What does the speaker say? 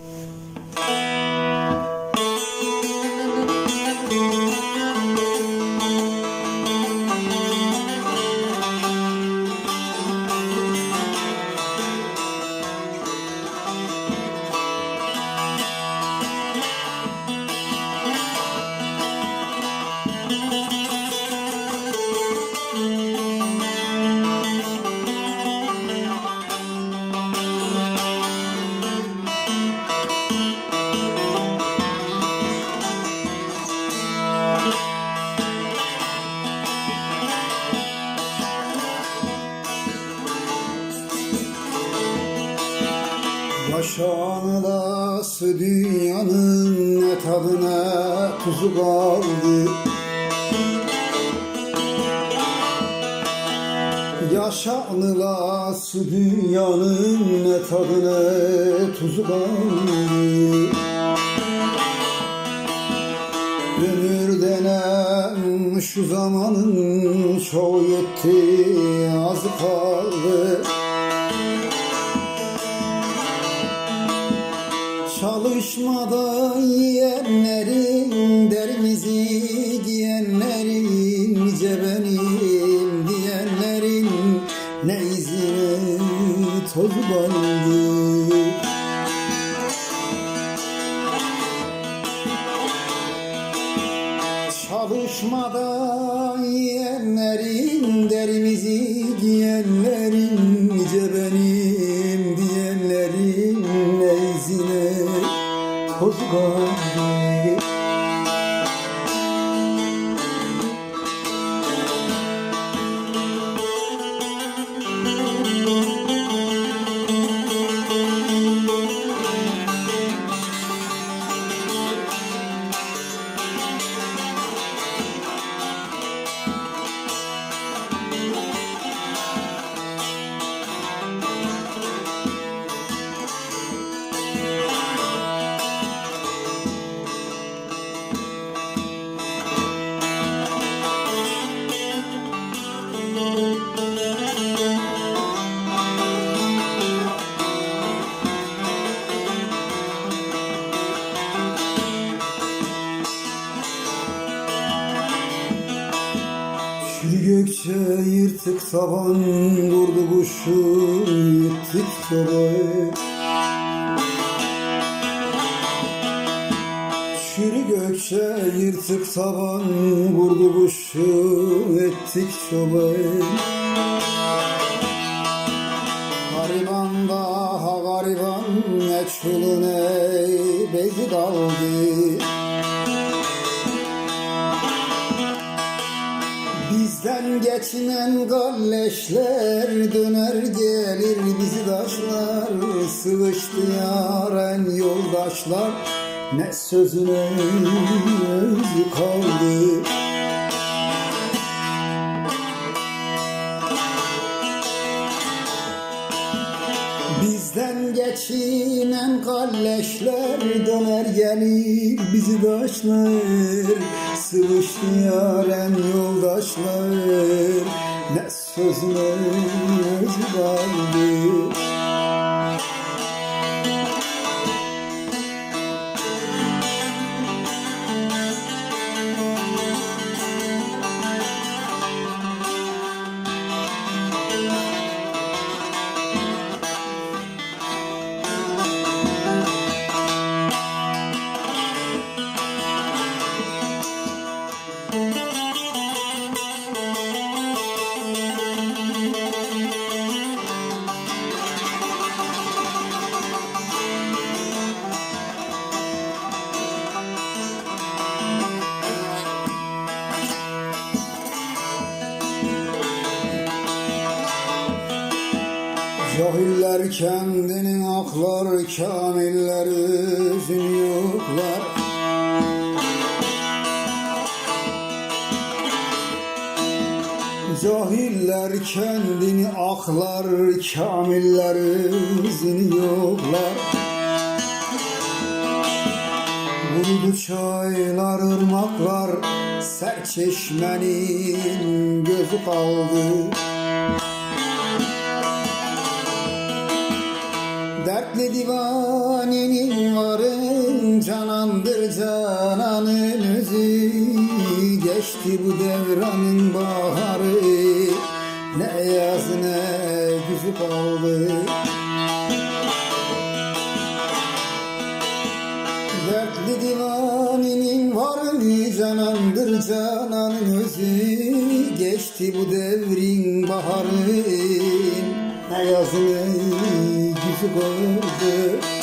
Música Yaşanılası dünyanın ne tadına tuzu kaldı? Yaşanılası dünyanın ne tadına tuzu kaldı? Ömür denen şu zamanın çoğu yetti az kaldı Çalışmadan yiyenlerin derimizi giyenlerin nice diyenlerin ne izine toz bandı Çalışmadan yiyenlerin derimizi giyenlerin toz gökçe yırtık tavan vurdu kuşu yittik çoban Şürü gökçe yırtık tavan vurdu kuşu ettik çoban Gariban daha gariban meçhulüne bezi kaldı Geçinen galleşler döner gelir. Bizi taşlar Sıvıştı yaren yoldaşlar. Ne sözüne özü kaldı? Bizden geçinen kalleşler döner gelir bizi taşlar Sıvıştı yaren yoldaşlar. Ne sözüne özü Cahiller kendini aklar, kamiller özünü yoklar. Cahiller kendini aklar, kamiller özünü yoklar. Vurdu çaylar, ırmaklar, serçeşmenin gözü kaldı. Dertli divanenin varın canandır cananın özü. Geçti bu devranın baharı Ne yaz ne güzü kaldı. Dertli divanenin varın canandır cananın özü. Geçti bu devrin baharı Ne yaz ne güzü kaldı